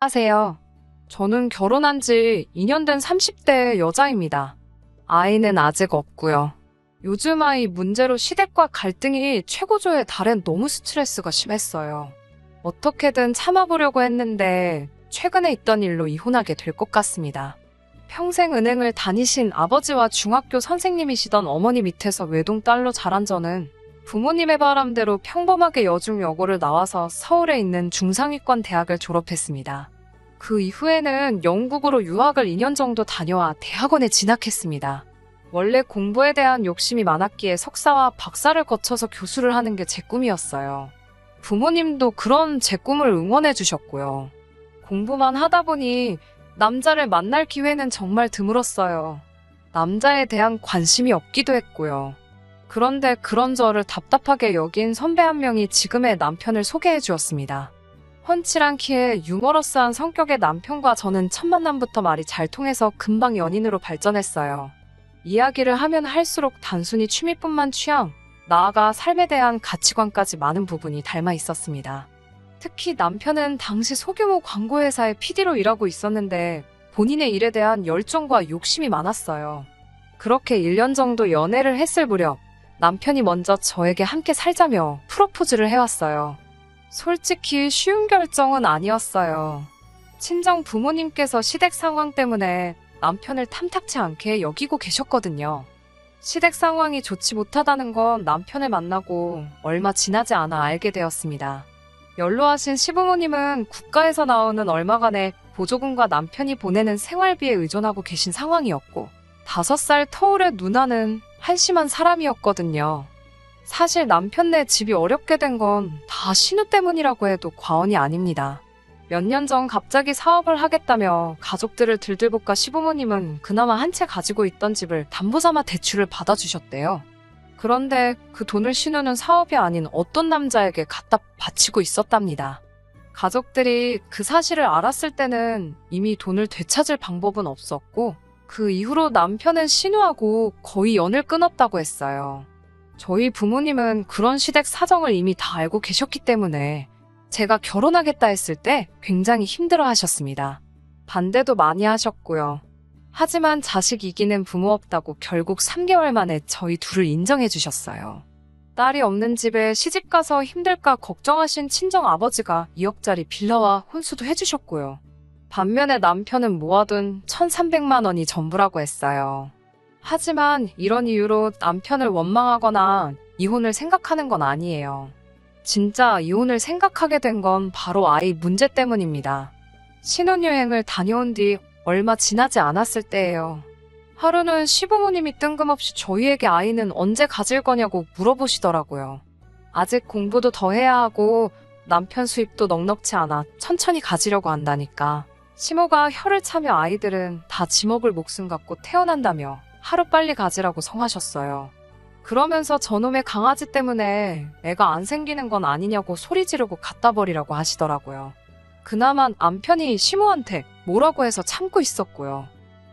하세요. 저는 결혼한 지 2년 된 30대 여자입니다. 아이는 아직 없고요. 요즘 아이 문제로 시댁과 갈등이 최고조에 달해 너무 스트레스가 심했어요. 어떻게든 참아보려고 했는데 최근에 있던 일로 이혼하게 될 것 같습니다. 평생 은행을 다니신 아버지와 중학교 선생님이시던 어머니 밑에서 외동딸로 자란 저는 부모님의 바람대로 평범하게 여중여고를 나와서 서울에 있는 중상위권 대학을 졸업했습니다. 그 이후에는 영국으로 유학을 2년 정도 다녀와 대학원에 진학했습니다. 원래 공부에 대한 욕심이 많았기에 석사와 박사를 거쳐서 교수를 하는 게 제 꿈이었어요. 부모님도 그런 제 꿈을 응원해 주셨고요. 공부만 하다 보니 남자를 만날 기회는 정말 드물었어요. 남자에 대한 관심이 없기도 했고요. 그런데 그런 저를 답답하게 여긴 선배 한 명이 지금의 남편을 소개해 주었습니다. 훤칠한 키에 유머러스한 성격의 남편과 저는 첫 만남부터 말이 잘 통해서 금방 연인으로 발전했어요. 이야기를 하면 할수록 단순히 취미뿐만 취향, 나아가 삶에 대한 가치관까지 많은 부분이 닮아 있었습니다. 특히 남편은 당시 소규모 광고회사의 PD로 일하고 있었는데 본인의 일에 대한 열정과 욕심이 많았어요. 그렇게 1년 정도 연애를 했을 무렵 남편이 먼저 저에게 함께 살자며 프로포즈를 해왔어요. 솔직히 쉬운 결정은 아니었어요. 친정 부모님께서 시댁 상황 때문에 남편을 탐탁치 않게 여기고 계셨거든요. 시댁 상황이 좋지 못하다는 건 남편을 만나고 얼마 지나지 않아 알게 되었습니다. 연로하신 시부모님은 국가에서 나오는 얼마간의 보조금과 남편이 보내는 생활비에 의존하고 계신 상황이었고, 다섯 살 터울의 누나는 한심한 사람이었거든요. 사실 남편네 집이 어렵게 된 건 다 신우 때문이라고 해도 과언이 아닙니다. 몇 년 전 갑자기 사업을 하겠다며 가족들을 들들볶아 시부모님은 그나마 한 채 가지고 있던 집을 담보 삼아 대출을 받아주셨대요. 그런데 그 돈을 신우는 사업이 아닌 어떤 남자에게 갖다 바치고 있었답니다. 가족들이 그 사실을 알았을 때는 이미 돈을 되찾을 방법은 없었고 그 이후로 남편은 신우하고 거의 연을 끊었다고 했어요. 저희 부모님은 그런 시댁 사정을 이미 다 알고 계셨기 때문에 제가 결혼하겠다 했을 때 굉장히 힘들어 하셨습니다. 반대도 많이 하셨고요. 하지만 자식 이기는 부모 없다고 결국 3개월 만에 저희 둘을 인정해 주셨어요. 딸이 없는 집에 시집가서 힘들까 걱정하신 친정 아버지가 2억짜리 빌라와 혼수도 해주셨고요. 반면에 남편은 모아둔 1,300만 원이 전부라고 했어요. 하지만 이런 이유로 남편을 원망하거나 이혼을 생각하는 건 아니에요. 진짜 이혼을 생각하게 된 건 바로 아이 문제 때문입니다. 신혼여행을 다녀온 뒤 얼마 지나지 않았을 때예요. 하루는 시부모님이 뜬금없이 저희에게 아이는 언제 가질 거냐고 물어보시더라고요. 아직 공부도 더 해야 하고 남편 수입도 넉넉치 않아 천천히 가지려고 한다니까. 시모가 혀를 차며 아이들은 다 지먹을 목숨 갖고 태어난다며 하루빨리 가지라고 성하셨어요. 그러면서 저놈의 강아지 때문에 애가 안 생기는 건 아니냐고 소리 지르고 갖다 버리라고 하시더라고요. 그나마 남편이 시모한테 뭐라고 해서 참고 있었고요.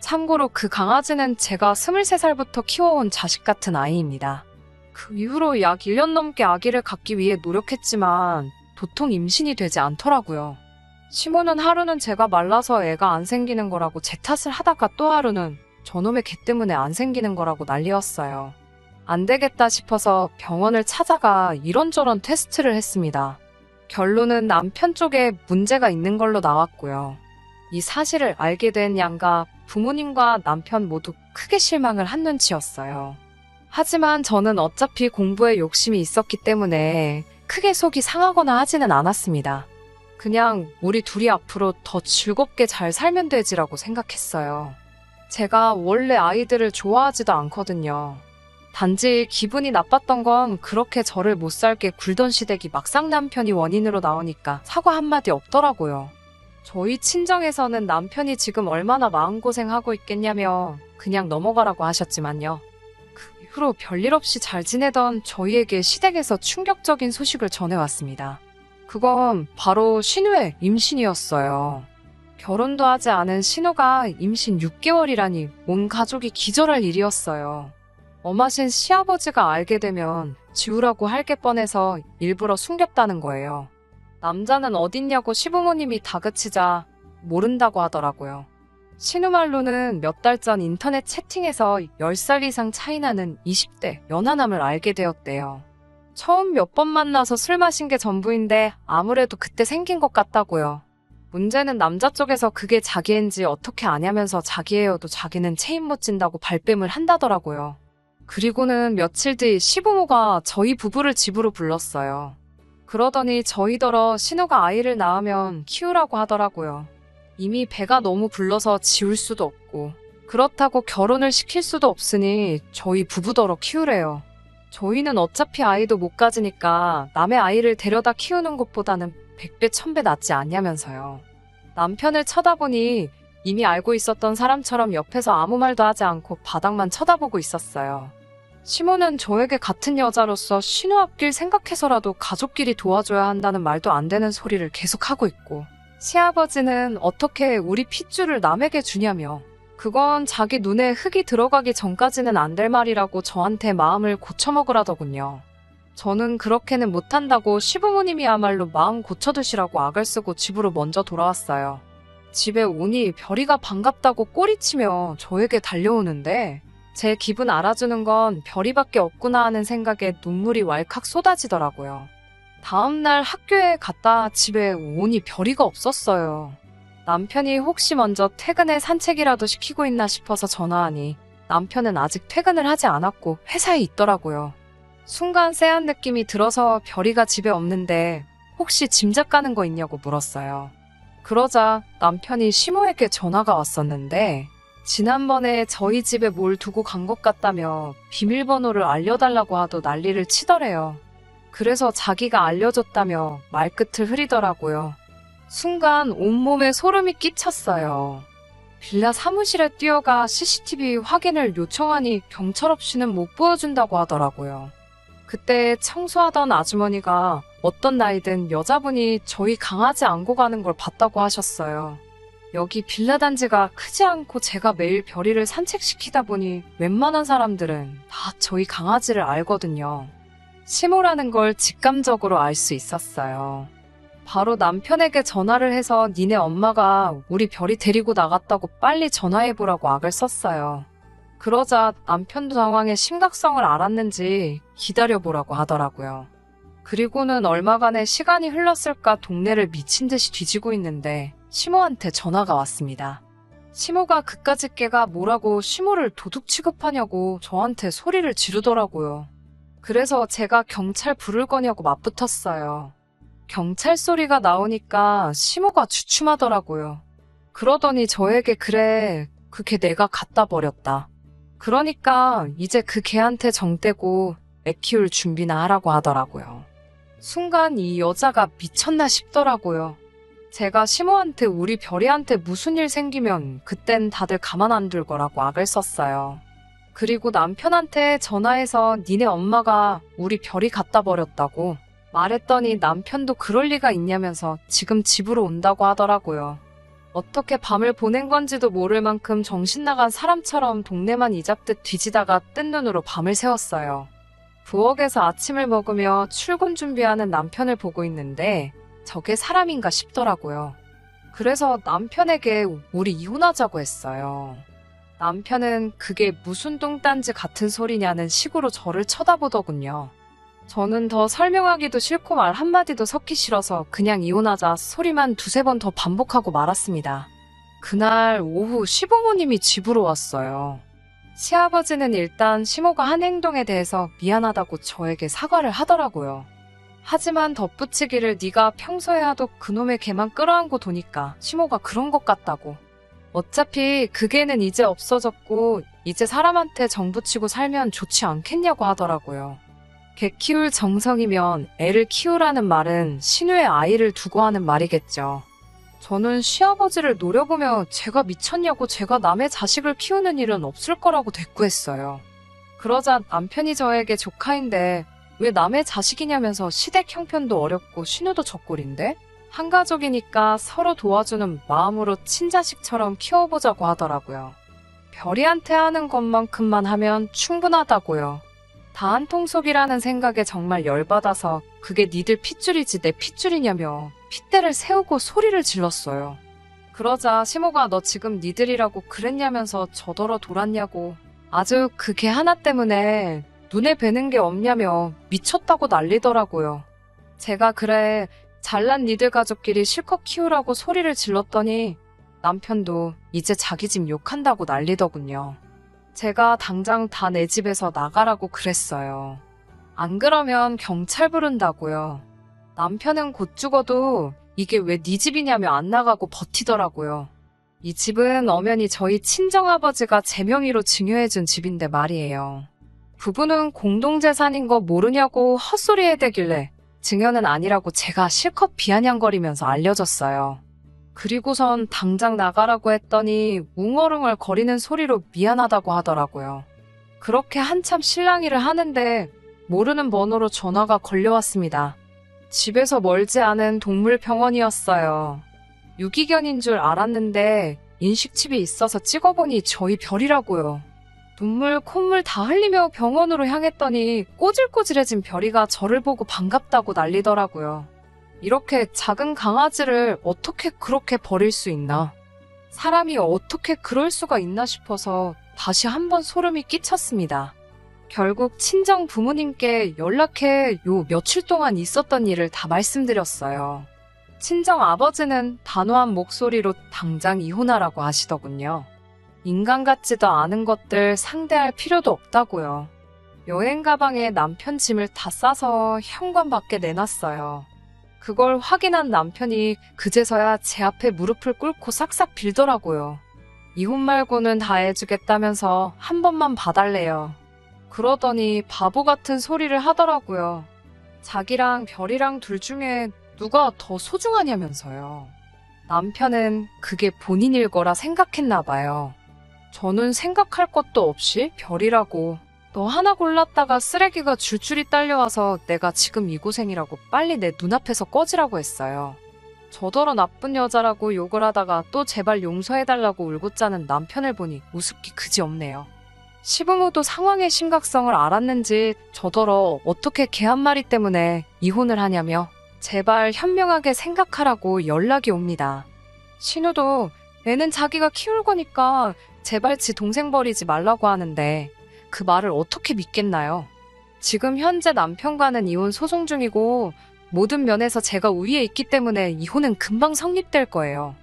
참고로 그 강아지는 제가 23살부터 키워온 자식 같은 아이입니다. 그 이후로 약 1년 넘게 아기를 갖기 위해 노력했지만 도통 임신이 되지 않더라고요. 시모는 하루는 제가 말라서 애가 안 생기는 거라고 제 탓을 하다가 또 하루는 저놈의 개 때문에 안 생기는 거라고 난리였어요. 안 되겠다 싶어서 병원을 찾아가 이런저런 테스트를 했습니다. 결론은 남편 쪽에 문제가 있는 걸로 나왔고요. 이 사실을 알게 된 양가 부모님과 남편 모두 크게 실망을 한 눈치였어요. 하지만 저는 어차피 공부에 욕심이 있었기 때문에 크게 속이 상하거나 하지는 않았습니다. 그냥 우리 둘이 앞으로 더 즐겁게 잘 살면 되지라고 생각했어요. 제가 원래 아이들을 좋아하지도 않거든요. 단지 기분이 나빴던 건 그렇게 저를 못 살게 굴던 시댁이 막상 남편이 원인으로 나오니까 사과 한마디 없더라고요. 저희 친정에서는 남편이 지금 얼마나 마음고생하고 있겠냐며 그냥 넘어가라고 하셨지만요. 그 이후로 별일 없이 잘 지내던 저희에게 시댁에서 충격적인 소식을 전해왔습니다. 그건 바로 신우의 임신이었어요. 결혼도 하지 않은 신우가 임신 6개월이라니 온 가족이 기절할 일이었어요. 엄하신 시아버지가 알게 되면 지우라고 할 게 뻔해서 일부러 숨겼다는 거예요. 남자는 어딨냐고 시부모님이 다그치자 모른다고 하더라고요. 신우 말로는 몇 달 전 인터넷 채팅에서 10살 이상 차이 나는 20대 연하남을 알게 되었대요. 처음 몇 번 만나서 술 마신 게 전부인데 아무래도 그때 생긴 것 같다고요. 문제는 남자 쪽에서 그게 자기인지 어떻게 아냐면서 자기예요도 자기는 체인 못 진다고 발뺌을 한다더라고요. 그리고는 며칠 뒤 시부모가 저희 부부를 집으로 불렀어요. 그러더니 저희더러 신우가 아이를 낳으면 키우라고 하더라고요. 이미 배가 너무 불러서 지울 수도 없고 그렇다고 결혼을 시킬 수도 없으니 저희 부부더러 키우래요. 저희는 어차피 아이도 못 가지니까 남의 아이를 데려다 키우는 것보다는 백배 천배 낫지 않냐면서요. 남편을 쳐다보니 이미 알고 있었던 사람처럼 옆에서 아무 말도 하지 않고 바닥만 쳐다보고 있었어요. 시모는 저에게 같은 여자로서 신우 앞길 생각해서라도 가족끼리 도와줘야 한다는 말도 안 되는 소리를 계속하고 있고 시아버지는 어떻게 우리 핏줄을 남에게 주냐며 그건 자기 눈에 흙이 들어가기 전까지는 안 될 말이라고 저한테 마음을 고쳐먹으라더군요. 저는 그렇게는 못한다고 시부모님이야말로 마음 고쳐두시라고 악을 쓰고 집으로 먼저 돌아왔어요. 집에 오니 별이가 반갑다고 꼬리치며 저에게 달려오는데 제 기분 알아주는 건 별이밖에 없구나 하는 생각에 눈물이 왈칵 쏟아지더라고요. 다음날 학교에 갔다 집에 오니 별이가 없었어요. 남편이 혹시 먼저 퇴근에 산책이라도 시키고 있나 싶어서 전화하니 남편은 아직 퇴근을 하지 않았고 회사에 있더라고요. 순간 쎄한 느낌이 들어서 별이가 집에 없는데 혹시 짐작 가는 거 있냐고 물었어요. 그러자 남편이 시모에게 전화가 왔었는데 지난번에 저희 집에 뭘 두고 간 것 같다며 비밀번호를 알려달라고 하도 난리를 치더래요. 그래서 자기가 알려줬다며 말끝을 흐리더라고요. 순간 온몸에 소름이 끼쳤어요. 빌라 사무실에 뛰어가 CCTV 확인을 요청하니 경찰 없이는 못 보여준다고 하더라고요. 그때 청소하던 아주머니가 어떤 나이든 여자분이 저희 강아지 안고 가는 걸 봤다고 하셨어요. 여기 빌라 단지가 크지 않고 제가 매일 별이를 산책시키다 보니 웬만한 사람들은 다 저희 강아지를 알거든요. 시모라는 걸 직감적으로 알 수 있었어요. 바로 남편에게 전화를 해서 니네 엄마가 우리 별이 데리고 나갔다고 빨리 전화해보라고 악을 썼어요. 그러자 남편도 상황의 심각성을 알았는지 기다려보라고 하더라고요. 그리고는 얼마간의 시간이 흘렀을까 동네를 미친 듯이 뒤지고 있는데 시모한테 전화가 왔습니다. 시모가 그까짓 개가 뭐라고 시모를 도둑 취급하냐고 저한테 소리를 지르더라고요. 그래서 제가 경찰 부를 거냐고 맞붙었어요. 경찰 소리가 나오니까 시모가 주춤하더라고요. 그러더니 저에게 그래, 그 개 내가 갖다 버렸다. 그러니까 이제 그 개한테 정떼고 애 키울 준비나 하라고 하더라고요. 순간 이 여자가 미쳤나 싶더라고요. 제가 시모한테 우리 별이한테 무슨 일 생기면 그땐 다들 가만 안 둘 거라고 악을 썼어요. 그리고 남편한테 전화해서 니네 엄마가 우리 별이 갖다 버렸다고 말했더니 남편도 그럴 리가 있냐면서 지금 집으로 온다고 하더라고요. 어떻게 밤을 보낸 건지도 모를 만큼 정신 나간 사람처럼 동네만 이잡듯 뒤지다가 뜬 눈으로 밤을 새웠어요. 부엌에서 아침을 먹으며 출근 준비하는 남편을 보고 있는데 저게 사람인가 싶더라고요. 그래서 남편에게 우리 이혼하자고 했어요. 남편은 그게 무슨 뚱딴지 같은 소리냐는 식으로 저를 쳐다보더군요. 저는 더 설명하기도 싫고 말 한마디도 섞기 싫어서 그냥 이혼하자 소리만 두세 번 더 반복하고 말았습니다. 그날 오후 시부모님이 집으로 왔어요. 시아버지는 일단 시모가 한 행동에 대해서 미안하다고 저에게 사과를 하더라고요. 하지만 덧붙이기를 네가 평소에 하도 그놈의 개만 끌어안고 도니까 시모가 그런 것 같다고. 어차피 그 개는 이제 없어졌고 이제 사람한테 정붙이고 살면 좋지 않겠냐고 하더라고요. 개 키울 정성이면 애를 키우라는 말은 신우의 아이를 두고 하는 말이겠죠. 저는 시아버지를 노려보며 제가 미쳤냐고 제가 남의 자식을 키우는 일은 없을 거라고 대꾸했어요. 그러자 남편이 저에게 조카인데 왜 남의 자식이냐면서 시댁 형편도 어렵고 신우도 적골인데? 한 가족이니까 서로 도와주는 마음으로 친자식처럼 키워보자고 하더라고요. 별이한테 하는 것만큼만 하면 충분하다고요. 다 한 통속이라는 생각에 정말 열받아서 그게 니들 핏줄이지 내 핏줄이냐며 핏대를 세우고 소리를 질렀어요. 그러자 시모가 너 지금 니들이라고 그랬냐면서 저더러 돌았냐고 아주 그 개 하나 때문에 눈에 뵈는 게 없냐며 미쳤다고 난리더라고요. 제가 그래 잘난 니들 가족끼리 실컷 키우라고 소리를 질렀더니 남편도 이제 자기 집 욕한다고 난리더군요. 제가 당장 다 내 집에서 나가라고 그랬어요. 안 그러면 경찰 부른다고요. 남편은 곧 죽어도 이게 왜 네 집이냐며 안 나가고 버티더라고요. 이 집은 엄연히 저희 친정아버지가 제 명의로 증여해준 집인데 말이에요. 부부는 공동재산인 거 모르냐고 헛소리 해대길래 증여는 아니라고 제가 실컷 비아냥거리면서 알려줬어요. 그리고선 당장 나가라고 했더니 웅얼웅얼 거리는 소리로 미안하다고 하더라고요. 그렇게 한참 실랑이를 하는데 모르는 번호로 전화가 걸려왔습니다. 집에서 멀지 않은 동물병원이었어요. 유기견인 줄 알았는데 인식칩이 있어서 찍어보니 저희 별이라고요. 눈물, 콧물 다 흘리며 병원으로 향했더니 꼬질꼬질해진 별이가 저를 보고 반갑다고 난리더라고요. 이렇게 작은 강아지를 어떻게 그렇게 버릴 수 있나? 사람이 어떻게 그럴 수가 있나 싶어서 다시 한번 소름이 끼쳤습니다. 결국 친정 부모님께 연락해 요 며칠 동안 있었던 일을 다 말씀드렸어요. 친정 아버지는 단호한 목소리로 당장 이혼하라고 하시더군요. 인간 같지도 않은 것들 상대할 필요도 없다고요. 여행 가방에 남편 짐을 다 싸서 현관 밖에 내놨어요. 그걸 확인한 남편이 그제서야 제 앞에 무릎을 꿇고 싹싹 빌더라고요. 이혼 말고는 다 해주겠다면서 한 번만 봐달래요. 그러더니 바보 같은 소리를 하더라고요. 자기랑 별이랑 둘 중에 누가 더 소중하냐면서요. 남편은 그게 본인일 거라 생각했나 봐요. 저는 생각할 것도 없이 별이라고 너 하나 골랐다가 쓰레기가 줄줄이 딸려와서 내가 지금 이 고생이라고 빨리 내 눈앞에서 꺼지라고 했어요. 저더러 나쁜 여자라고 욕을 하다가 또 제발 용서해달라고 울고 짜는 남편을 보니 우습기 그지 없네요. 시부모도 상황의 심각성을 알았는지 저더러 어떻게 개 한 마리 때문에 이혼을 하냐며 제발 현명하게 생각하라고 연락이 옵니다. 신우도 애는 자기가 키울 거니까 제발 지 동생 버리지 말라고 하는데 그 말을 어떻게 믿겠나요? 지금 현재 남편과는 이혼 소송 중이고 모든 면에서 제가 우위에 있기 때문에 이혼은 금방 성립될 거예요.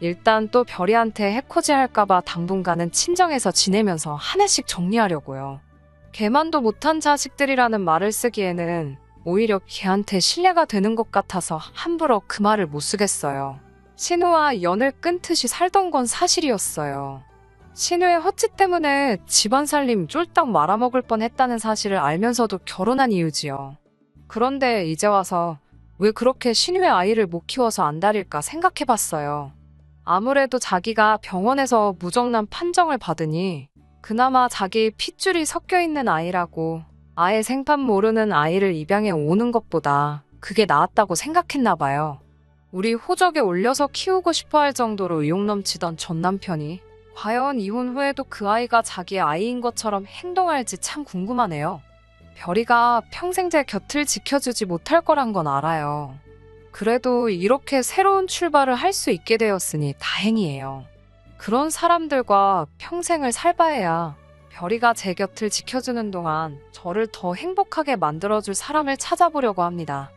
일단 또 별이한테 해코지 할까봐 당분간은 친정에서 지내면서 하나씩 정리하려고요. 개만도 못한 자식들이라는 말을 쓰기에는 오히려 걔한테 신뢰가 되는 것 같아서 함부로 그 말을 못 쓰겠어요. 신우와 연을 끊듯이 살던 건 사실이었어요. 신우의 허치 때문에 집안 살림 쫄딱 말아먹을 뻔 했다는 사실을 알면서도 결혼한 이유지요. 그런데 이제 와서 왜 그렇게 신우의 아이를 못 키워서 안달일까 생각해 봤어요. 아무래도 자기가 병원에서 무정란 판정을 받으니 그나마 자기 핏줄이 섞여 있는 아이라고 아예 생판 모르는 아이를 입양해 오는 것보다 그게 나았다고 생각했나 봐요. 우리 호적에 올려서 키우고 싶어 할 정도로 의욕 넘치던 전 남편이 과연 이혼 후에도 그 아이가 자기의 아이인 것처럼 행동할지 참 궁금하네요. 별이가 평생 제 곁을 지켜주지 못할 거란 건 알아요. 그래도 이렇게 새로운 출발을 할 수 있게 되었으니 다행이에요. 그런 사람들과 평생을 살바해야 별이가 제 곁을 지켜주는 동안 저를 더 행복하게 만들어줄 사람을 찾아보려고 합니다.